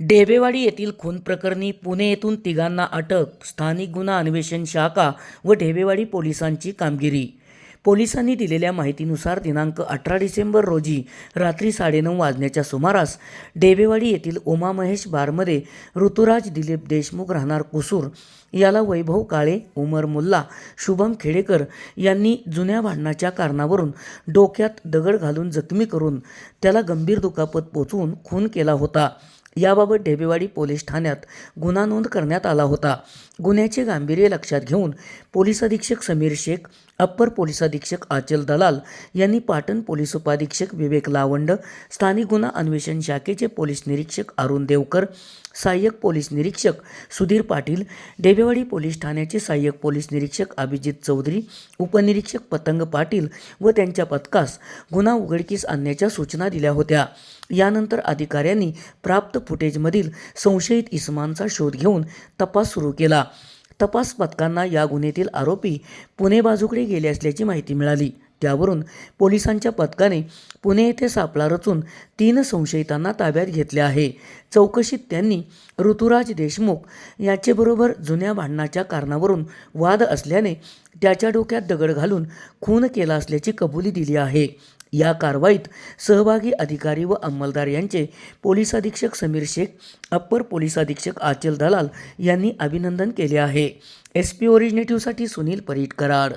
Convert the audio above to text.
डेबेवाडी येथील खून प्रकरणी पुणे येथून तिघांना अटक. स्थानिक गुन्हा अन्वेषण शाखा व ढेबेवाडी पोलिसांची कामगिरी. पोलिसांनी दिलेल्या माहितीनुसार दिनांक अठरा डिसेंबर रोजी रात्री साडेनऊ वाजण्याच्या सुमारास डेबेवाडी येथील उमा महेश बारमध्ये ऋतुराज दिलीप देशमुख राहणार कुसूर याला वैभव काळे उमर मुल्ला शुभम खेडेकर यांनी जुन्या भांडणाच्या कारणावरून डोक्यात दगड घालून जखमी करून त्याला गंभीर दुखापत पोचवून खून केला होता. याबाबत ढेबेवाडी पोलीस ठाण्यात गुन्हा नोंद करण्यात आला होता. गुन्ह्याचे गांभीर्य लक्षात घेऊन पोलीस अधीक्षक समीर शेख अप्पर पोलीस अधीक्षक आचल दलाल यांनी पाटण पोलीस उपाधीक्षक विवेक लावंड स्थानिक गुन्हा अन्वेषण शाखेचे पोलीस निरीक्षक अरुण देवकर सहाय्यक पोलीस निरीक्षक सुधीर पाटील डेबेवाडी पोलीस ठाण्याचे सहाय्यक पोलीस निरीक्षक अभिजित चौधरी उपनिरीक्षक पतंग पाटील व त्यांच्या पथकास गुन्हा उघडकीस आणण्याच्या सूचना दिल्या होत्या. यानंतर अधिकाऱ्यांनी प्राप्त फुटेजमधील संशयित इसमांचा शोध घेऊन तपास सुरू केला. तपास पथकांना या गुन्ह्यातील आरोपी पुणे बाजूकडे गेले असल्याची माहिती मिळाली. त्यावरून पोलिसांच्या पथकाने पुणे येथे सापळा रचून तीन संशयितांना ताब्यात घेतले आहे. चौकशीत त्यांनी ऋतुराज देशमुख याचेबरोबर जुन्या भांडणाच्या कारणावरून वाद असल्याने त्याच्या डोक्यात दगड घालून खून केला असल्याची कबुली दिली आहे. या कारवाईत सहभागी अधिकारी व अंमलदार यांचे पोलीस अधीक्षक समीर शेख अप्पर पोलीस अधीक्षक आचल दलाल यांनी अभिनंदन केले आहे. एस पी ओरिजिनेटिव्हसाठी सुनील परीट कराड